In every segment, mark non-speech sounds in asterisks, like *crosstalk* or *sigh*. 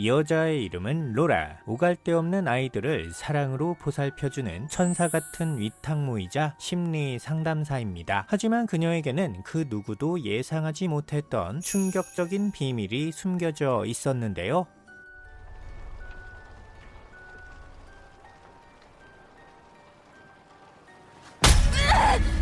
이 여자의 이름은 로라. 오갈 데 없는 아이들을 사랑으로 보살펴주는 천사 같은 위탁모이자 심리 상담사입니다. 하지만 그녀에게는 그 누구도 예상하지 못했던 충격적인 비밀이 숨겨져 있었는데요. *laughs*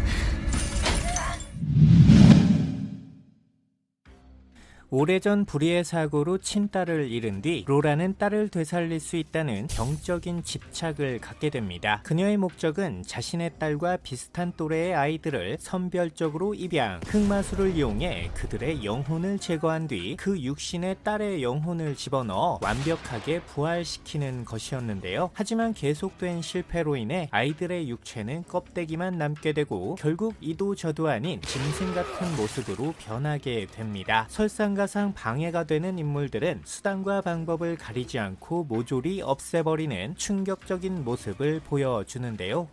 오래전 불의의 사고로 친딸을 잃은 뒤 로라는 딸을 되살릴 수 있다는 병적인 집착을 갖게 됩니다. 그녀의 목적은 자신의 딸과 비슷한 또래의 아이들을 선별적으로 입양, 흑마술을 이용해 그들의 영혼을 제거한 뒤 그 육신에 딸의 영혼을 집어넣어 완벽하게 부활시키는 것이었는데요. 하지만 계속된 실패로 인해 아이들의 육체는 껍데기만 남게 되고 결국 이도 저도 아닌 짐승 같은 모습으로 변하게 됩니다. 설상 가상 방해가 되는 인물들은 수단과 방법을 가리지 않고 모조리 없애버리는 충격적인 모습을 보여주는데요.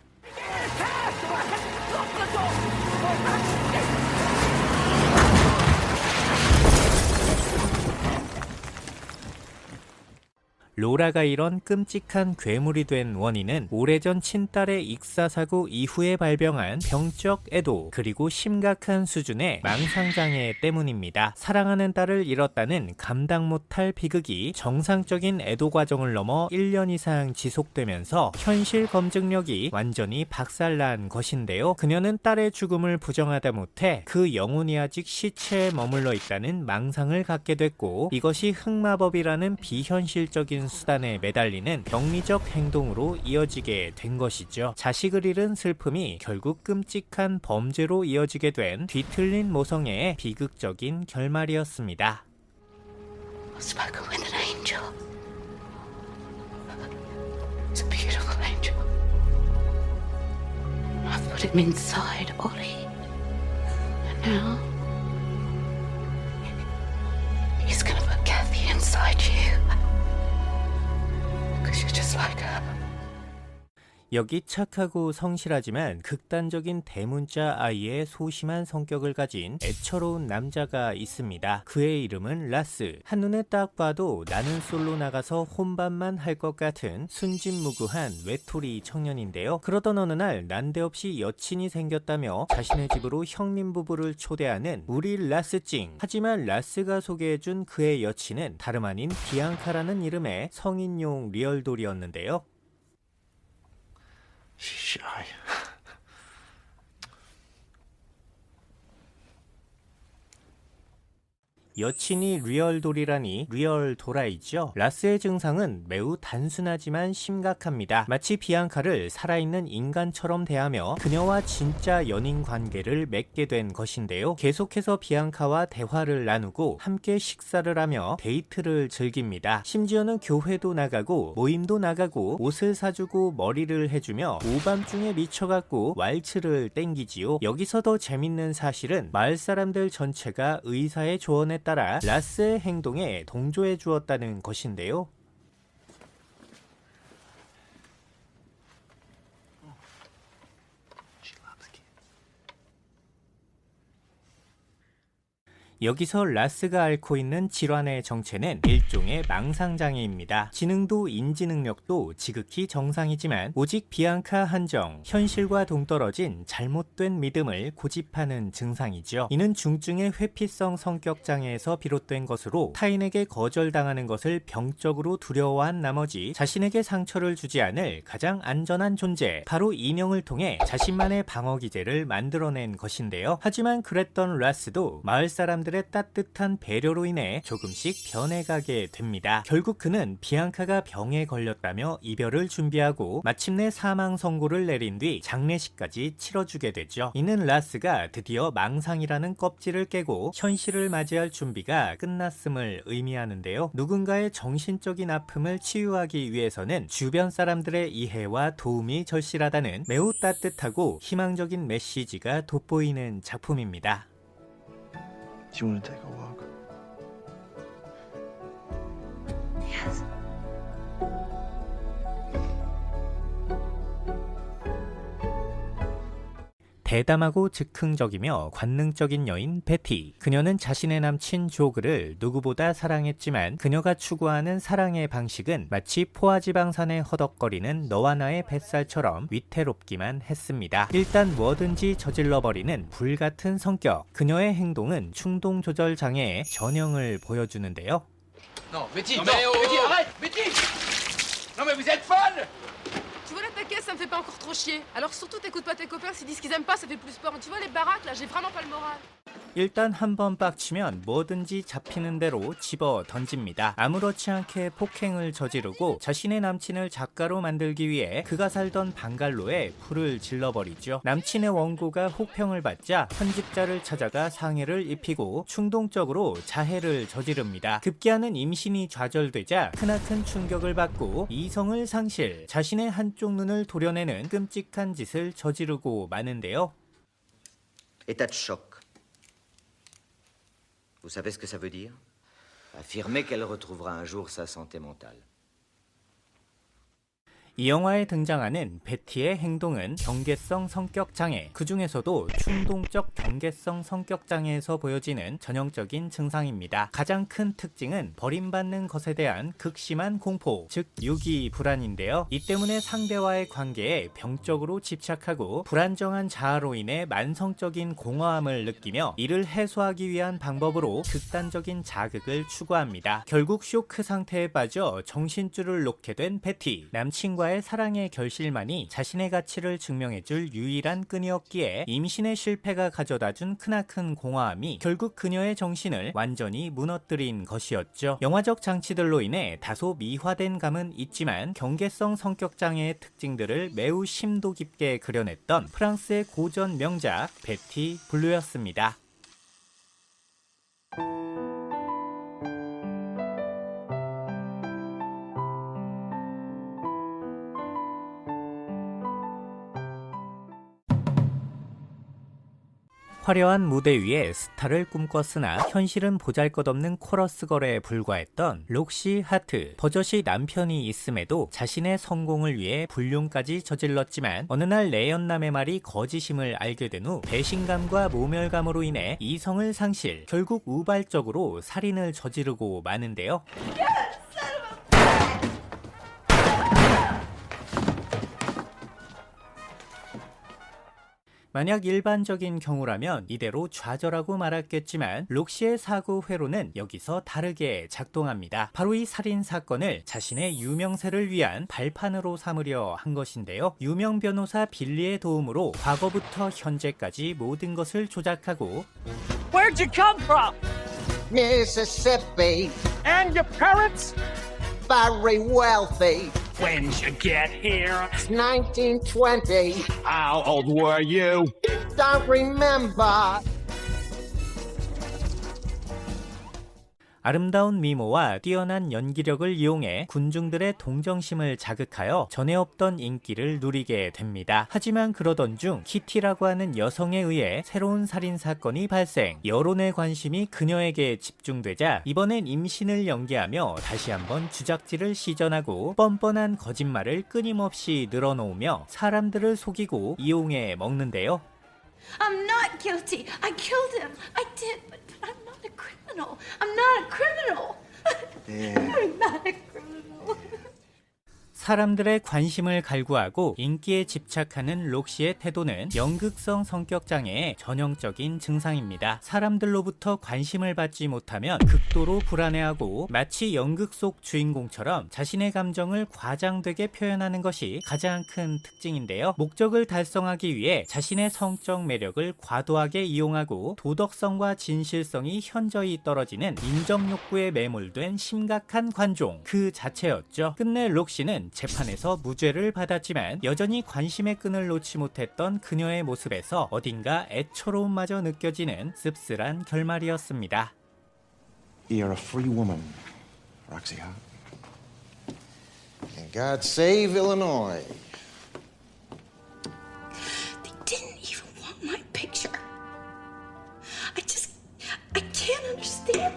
로라가 이런 끔찍한 괴물이 된 원인은 오래전 친딸의 익사사고 이후에 발병한 병적 애도 그리고 심각한 수준의 망상장애 때문입니다. 사랑하는 딸을 잃었다는 감당 못할 비극이 정상적인 애도 과정을 넘어 1년 이상 지속되면서 현실 검증력이 완전히 박살난 것인데요. 그녀는 딸의 죽음을 부정하다 못해 그 영혼이 아직 시체에 머물러 있다는 망상을 갖게 됐고 이것이 흑마법이라는 비현실적인 수단에 매달리는 병리적 행동으로 이어지게 된 것이죠. 자식을 잃은 슬픔이 결국 끔찍한 범죄로 이어지게 된 뒤틀린 모성애의 비극적인 결말이었습니다. he's gonna put Kathy inside 여기 착하고 성실하지만 극단적인 대문자 아이의 소심한 성격을 가진 애처로운 남자가 있습니다. 그의 이름은 라스. 한눈에 딱 봐도 나는 솔로 나가서 혼밥만 할 것 같은 순진무구한 외톨이 청년인데요. 그러던 어느 날 난데없이 여친이 생겼다며 자신의 집으로 형님 부부를 초대하는 우리 라스찡. 하지만 라스가 소개해준 그의 여친은 다름 아닌 비앙카라는 이름의 성인용 리얼돌이었는데요. 여친이 리얼돌이라니 리얼도라이죠. 라스의 증상은 매우 단순하지만 심각합니다. 마치 비앙카를 살아있는 인간처럼 대하며 그녀와 진짜 연인 관계를 맺게 된 것인데요. 계속해서 비앙카와 대화를 나누고 함께 식사를 하며 데이트를 즐깁니다. 심지어는 교회도 나가고 모임도 나가고 옷을 사주고 머리를 해주며 오밤중에 미쳐갖고 왈츠를 땡기지요. 여기서 더 재밌는 사실은 마을 사람들 전체가 의사의 조언에 따라 라스의 행동에 동조해 주었다는 것인데요. 여기서 라스가 앓고 있는 질환의 정체는 일종의 망상장애입니다. 지능도 인지 능력도 지극히 정상이지만 오직 비앙카 한정, 현실과 동떨어진 잘못된 믿음을 고집하는 증상이죠. 이는 중증의 회피성 성격 장애에서 비롯된 것으로 타인에게 거절당하는 것을 병적으로 두려워한 나머지 자신에게 상처를 주지 않을 가장 안전한 존재, 바로 인형을 통해 자신만의 방어 기제를 만들어낸 것인데요. 하지만 그랬던 라스도 마을 사람들의 따뜻한 배려로 인해 조금씩 변해가게 됩니다. 결국 그는 비앙카가 병에 걸렸다며 이별을 준비하고 마침내 사망 선고를 내린 뒤 장례식까지 치러주게 되죠. 이는 라스가 드디어 망상이라는 껍질을 깨고 현실을 맞이할 준비가 끝났음을 의미하는데요. 누군가의 정신적인 아픔을 치유하기 위해서는 주변 사람들의 이해와 도움이 절실하다는 매우 따뜻하고 희망적인 메시지가 돋보이는 작품입니다. Do you want to take a walk? 대담하고 즉흥적이며 관능적인 여인 베티. 그녀는 자신의 남친 조그를 누구보다 사랑했지만 그녀가 추구하는 사랑의 방식은 마치 포화지방산에 허덕거리는 너와 나의 뱃살처럼 위태롭기만 했습니다. 일단 뭐든지 저질러버리는 불같은 성격. 그녀의 행동은 충동 조절 장애의 전형을 보여주는데요. Non, Betty, non, Betty, arrête Betty Non mais vous êtes folle ça me fait pas encore trop chier. Alors surtout, t'écoutes pas tes copains, s'ils disent qu'ils aiment pas, ça fait plus peur. Tu vois, les baraques, là, j'ai vraiment pas le moral. 일단 한번 빡치면 뭐든지 잡히는 대로 집어 던집니다. 아무렇지 않게 폭행을 저지르고 자신의 남친을 작가로 만들기 위해 그가 살던 방갈로에 불을 질러버리죠. 남친의 원고가 혹평을 받자 편집자를 찾아가 상해를 입히고 충동적으로 자해를 저지릅니다. 급기야는 임신이 좌절되자 크나큰 충격을 받고 이성을 상실, 자신의 한쪽 눈을 도려내는 끔찍한 짓을 저지르고 마는데요. État de choc. Vous savez ce que ça veut dire? Affirmer qu'elle retrouvera un jour sa santé mentale. 이 영화에 등장하는 베티의 행동은 경계성 성격 장애, 그 중에서도 충동적 경계성 성격 장애에서 보여지는 전형적인 증상입니다. 가장 큰 특징은 버림받는 것에 대한 극심한 공포, 즉 유기 불안인데요. 이 때문에 상대와의 관계에 병적으로 집착하고 불안정한 자아로 인해 만성적인 공허함을 느끼며 이를 해소하기 위한 방법으로 극단적인 자극을 추구합니다. 결국 쇼크 상태에 빠져 정신줄을 놓게 된 베티. 남친과 의 사랑의 결실만이 자신의 가치를 증명해줄 유일한 끈이었기에 임신의 실패가 가져다준 크나큰 공허함이 결국 그녀의 정신을 완전히 무너뜨린 것이었죠. 영화적 장치들로 인해 다소 미화된 감은 있지만 경계성 성격 장애의 특징들을 매우 심도 깊게 그려냈던 프랑스의 고전 명작 베티 블루였습니다. 화려한 무대 위에 스타를 꿈꿨으나 현실은 보잘것없는 코러스 걸에 불과했던 록시 하트. 버젓이 남편이 있음에도 자신의 성공을 위해 불륜까지 저질렀지만 어느 날 내연남의 말이 거짓임을 알게 된 후 배신감과 모멸감으로 인해 이성을 상실, 결국 우발적으로 살인을 저지르고 마는데요. 만약 일반적인 경우라면 이대로 좌절하고 말았겠지만 록시의 사고 회로는 여기서 다르게 작동합니다. 바로 이 살인 사건을 자신의 유명세를 위한 발판으로 삼으려 한 것인데요. 유명 변호사 빌리의 도움으로 과거부터 현재까지 모든 것을 조작하고 Where'd you come from? Mississippi, And your parents? very wealthy. When'd you get here? 1920, How old were you? don't remember. 아름다운 미모와 뛰어난 연기력을 이용해 군중들의 동정심을 자극하여 전에 없던 인기를 누리게 됩니다. 하지만 그러던 중 키티라고 하는 여성에 의해 새로운 살인 사건이 발생. 여론의 관심이 그녀에게 집중되자 이번엔 임신을 연기하며 다시 한번 주작질을 시전하고 뻔뻔한 거짓말을 끊임없이 늘어놓으며 사람들을 속이고 이용해 먹는데요. I'm not guilty. I killed him. I did, criminal. I'm not a criminal. Yeah. *laughs* I'm not a 사람들의 관심을 갈구하고 인기에 집착하는 록시의 태도는 연극성 성격 장애의 전형적인 증상입니다. 사람들로부터 관심을 받지 못하면 극도로 불안해하고 마치 연극 속 주인공처럼 자신의 감정을 과장되게 표현하는 것이 가장 큰 특징인데요. 목적을 달성하기 위해 자신의 성적 매력을 과도하게 이용하고 도덕성과 진실성이 현저히 떨어지는 인정 욕구에 매몰된 심각한 관종 그 자체였죠. 끝내 록시는 재판에서 무죄를 받았지만 여전히 관심의 끈을 놓지 못했던 그녀의 모습에서 어딘가 애처로움마저 느껴지는 씁쓸한 결말이었습니다. You're a free woman, Roxy Hart. And God save Illinois. They didn't even want my picture. I just, I can't understand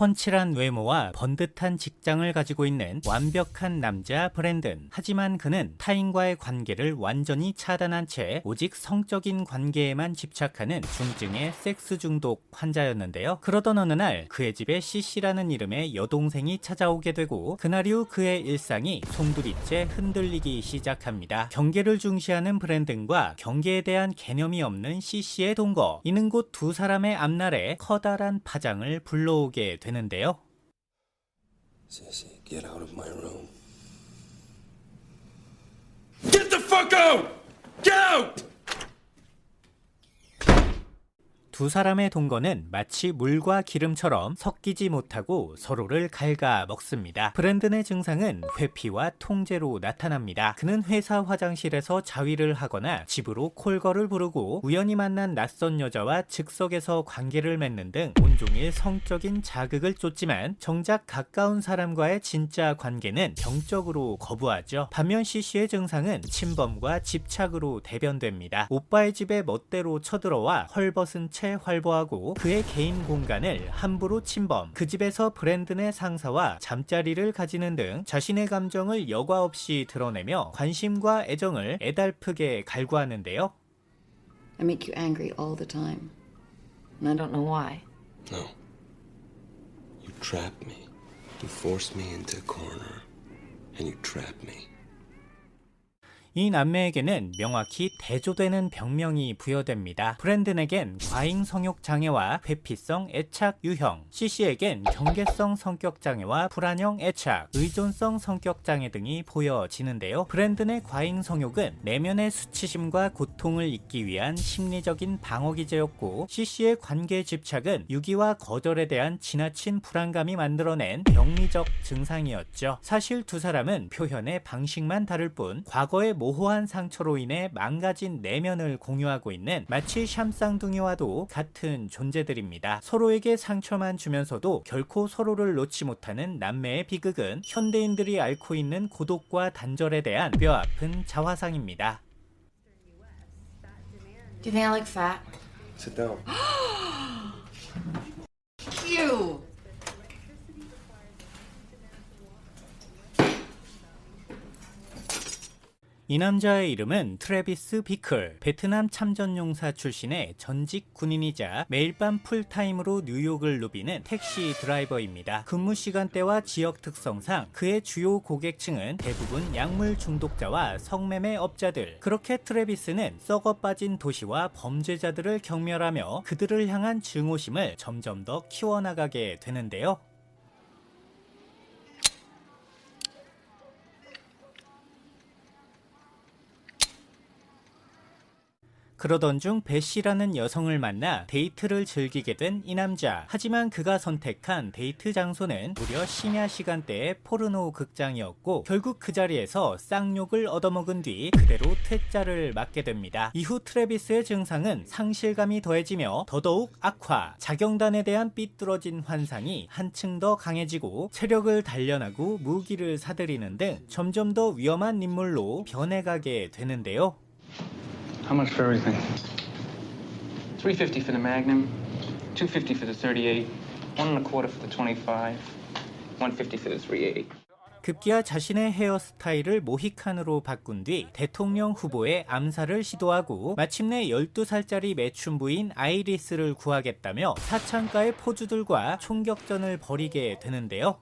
훤칠한 외모와 번듯한 직장을 가지고 있는 완벽한 남자 브랜든. 하지만 그는 타인과의 관계를 완전히 차단한 채 오직 성적인 관계에만 집착하는 중증의 섹스 중독 환자였는데요. 그러던 어느 날 그의 집에 CC라는 이름의 여동생이 찾아오게 되고 그날 이후 그의 일상이 송두리째 흔들리기 시작합니다. 경계를 중시하는 브랜든과 경계에 대한 개념이 없는 CC의 동거. 이는 곧 두 사람의 앞날에 커다란 파장을 불러오게 되는데요. Sissy, get out of my room. Get the fuck out! 두 사람의 동거는 마치 물과 기름처럼 섞이지 못하고 서로를 갉아 먹습니다. 브랜든의 증상은 회피와 통제로 나타납니다. 그는 회사 화장실에서 자위를 하거나 집으로 콜걸을 부르고 우연히 만난 낯선 여자와 즉석에서 관계를 맺는 등 온종일 성적인 자극을 쫓지만 정작 가까운 사람과의 진짜 관계는 병적으로 거부하죠. 반면 CC의 증상은 침범과 집착으로 대변됩니다. 오빠의 집에 멋대로 쳐들어와 헐벗은 채 활보하고 그의 개인 공간을 함부로 침범, 그 집에서 브랜든의 상사와 잠자리를 가지는 등 자신의 감정을 여과 없이 드러내며 관심과 애정을 애달프게 갈구하는데요. I make you angry all the time. And I don't know why. No. You trap me. You force me into a corner. And you trap me. 이 남매에게는 명확히 대조되는 병명이 부여됩니다. 브랜든에겐 과잉 성욕 장애와 회피성 애착 유형, CC에겐 경계성 성격 장애와 불안형 애착, 의존성 성격 장애 등이 보여지는데요. 브랜든의 과잉 성욕은 내면의 수치심과 고통을 잊기 위한 심리적인 방어 기제였고, CC의 관계 집착은 유기와 거절에 대한 지나친 불안감이 만들어낸 병리적 증상이었죠. 사실 두 사람은 표현의 방식만 다를 뿐 과거의 모 호한 상처로 인해 망가진 내면을 공유하고 있는 마치 샴쌍둥이와도 같은 존재들입니다. 서로에게 상처만 주면서도 결코 서로를 놓지 못하는 남매의 비극은 현대인들이 앓고 있는 고독과 단절에 대한 뼈아픈 자화상입니다. Do you think I look fat? Sit down. *gasps* *gasps* *gasps* 이 남자의 이름은 트래비스 비클. 베트남 참전용사 출신의 전직 군인이자 매일 밤 풀타임으로 뉴욕을 누비는 택시 드라이버입니다. 근무 시간대와 지역 특성상 그의 주요 고객층은 대부분 약물 중독자와 성매매 업자들. 그렇게 트래비스는 썩어 빠진 도시와 범죄자들을 경멸하며 그들을 향한 증오심을 점점 더 키워나가게 되는데요. 그러던 중 배 씨라는 여성을 만나 데이트를 즐기게 된 이 남자. 하지만 그가 선택한 데이트 장소는 무려 심야 시간대의 포르노 극장이었고 결국 그 자리에서 쌍욕을 얻어먹은 뒤 그대로 퇴짜를 맞게 됩니다. 이후 트래비스의 증상은 상실감이 더해지며 더더욱 악화, 자경단에 대한 삐뚤어진 환상이 한층 더 강해지고 체력을 단련하고 무기를 사들이는 등 점점 더 위험한 인물로 변해가게 되는데요. How much for everything? 350 for the Magnum, 250 for the 38, one and a quarter for the 25, 150 for the 380. 급기야 자신의 헤어스타일을 모히칸으로 바꾼 뒤 대통령 후보의 암살을 시도하고 마침내 12살짜리 매춘부인 아이리스를 구하겠다며 사창가의 포주들과 총격전을 벌이게 되는데요.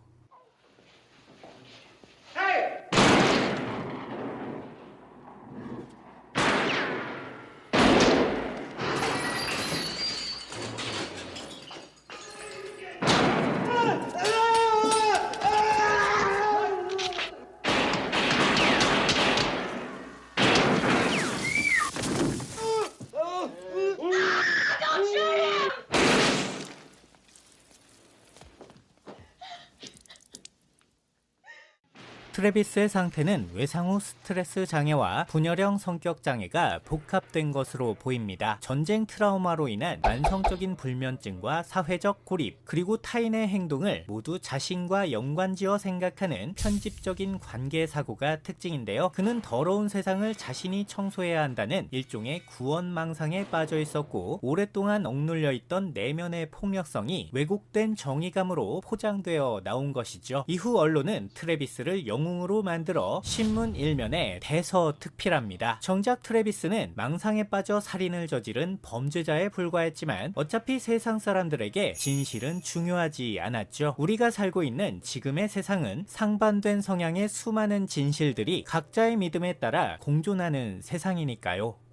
트레비스의 상태는 외상 후 스트레스 장애와 분열형 성격 장애가 복합된 것으로 보입니다. 전쟁 트라우마로 인한 만성적인 불면증과 사회적 고립, 그리고 타인의 행동을 모두 자신과 연관지어 생각하는 편집적인 관계 사고가 특징인데요. 그는 더러운 세상을 자신이 청소해야 한다는 일종의 구원망상에 빠져 있었고 오랫동안 억눌려 있던 내면의 폭력성이 왜곡된 정의감으로 포장되어 나온 것이죠. 이후 언론은 트레비스를 영웅 으로 만들어 신문 일면에 대서특필합니다. 정작 트레비스는 망상에 빠져 살인을 저지른 범죄자에 불과했지만 어차피 세상 사람들에게 진실은 중요하지 않았죠. 우리가 살고 있는 지금의 세상은 상반된 성향의 수많은 진실들이 각자의 믿음에 따라 공존하는 세상이니까요.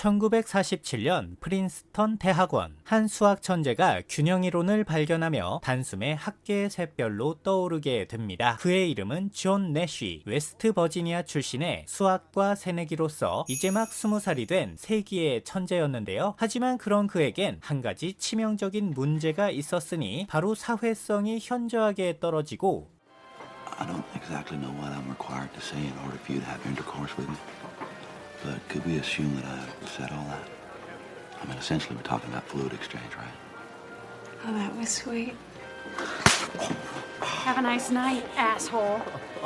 (1947년) 프린스턴 대학원 한 수학 천재가 균형 이론을 발견하며 단숨에 학계의 샛별로 떠오르게 됩니다. 그의 이름은 존 내쉬 웨스트 버지니아 출신의 수학과 새내기로서 이제 막 스무 살이 된 세기의 천재였는데요. 하지만 그런 그에겐 한 가지 치명적인 문제가 있었으니 바로 사회성이 현저하게 떨어지고 I don't exactly know what I'm required to say in order for you to have intercourse with me. But could we assume that I've said all that? I mean, essentially, we're talking about fluid exchange, right? Oh, that was sweet. Have a nice night, asshole.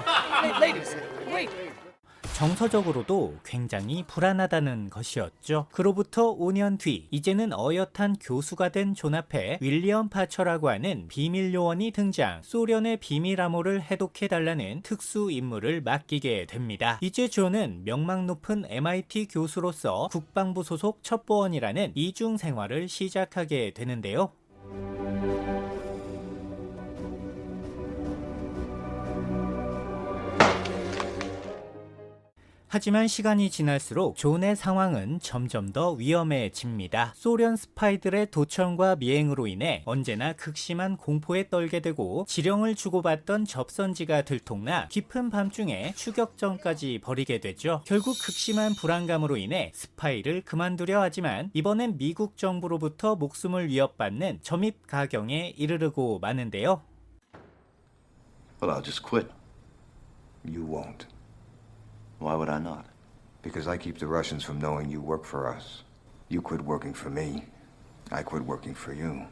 *laughs* Ladies, wait. 정서적으로도 굉장히 불안하다는 것이었죠. 그로부터 5년 뒤, 이제는 어엿한 교수가 된 존 앞에 윌리엄 파처라고 하는 비밀 요원이 등장, 소련의 비밀 암호를 해독해 달라는 특수 임무를 맡기게 됩니다. 이제 존은 명망 높은 MIT 교수로서 국방부 소속 첩보원이라는 이중 생활을 시작하게 되는데요. 하지만 시간이 지날수록 존의 상황은 점점 더 위험해집니다. 소련 스파이들의 도청과 미행으로 인해 언제나 극심한 공포에 떨게 되고 지령을 주고받던 접선지가 들통나 깊은 밤중에 추격전까지 벌이게 되죠. 결국 극심한 불안감으로 인해 스파이를 그만두려 하지만 이번엔 미국 정부로부터 목숨을 위협받는 점입 가경에 이르르고 마는데요. Well, Why would I not? Because I keep the Russians from knowing you work for us. You quit working for me. I quit working for you.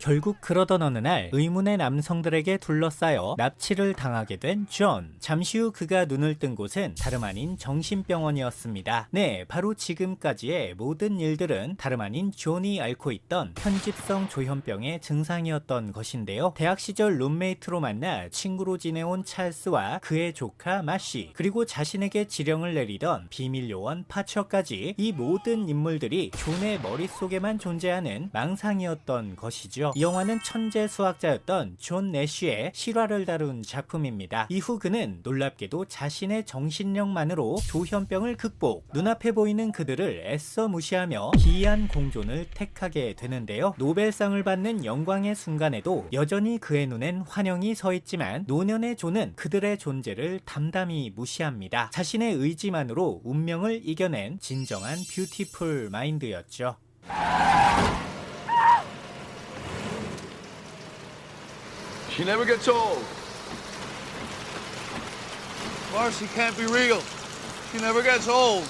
결국 그러던 어느 날 의문의 남성들에게 둘러싸여 납치를 당하게 된 존. 잠시 후 그가 눈을 뜬 곳은 다름 아닌 정신병원이었습니다. 네, 바로 지금까지의 모든 일들은 다름 아닌 존이 앓고 있던 편집성 조현병의 증상이었던 것인데요. 대학 시절 룸메이트로 만나 친구로 지내온 찰스와 그의 조카 마시, 그리고 자신에게 지령을 내리던 비밀 요원 파처까지 이 모든 인물들이 존의 머릿속에만 존재하는 망상이었던 것이죠. 이 영화는 천재 수학자였던 존 내쉬의 실화를 다룬 작품입니다. 이후 그는 놀랍게도 자신의 정신력만으로 조현병을 극복, 눈앞에 보이는 그들을 애써 무시하며 기이한 공존을 택하게 되는데요. 노벨상을 받는 영광의 순간에도 여전히 그의 눈엔 환영이 서 있지만 노년의 존은 그들의 존재를 담담히 무시합니다. 자신의 의지만으로 운명을 이겨낸 진정한 뷰티풀 마인드였죠. She never gets old. Marcy can't be real. She never gets old.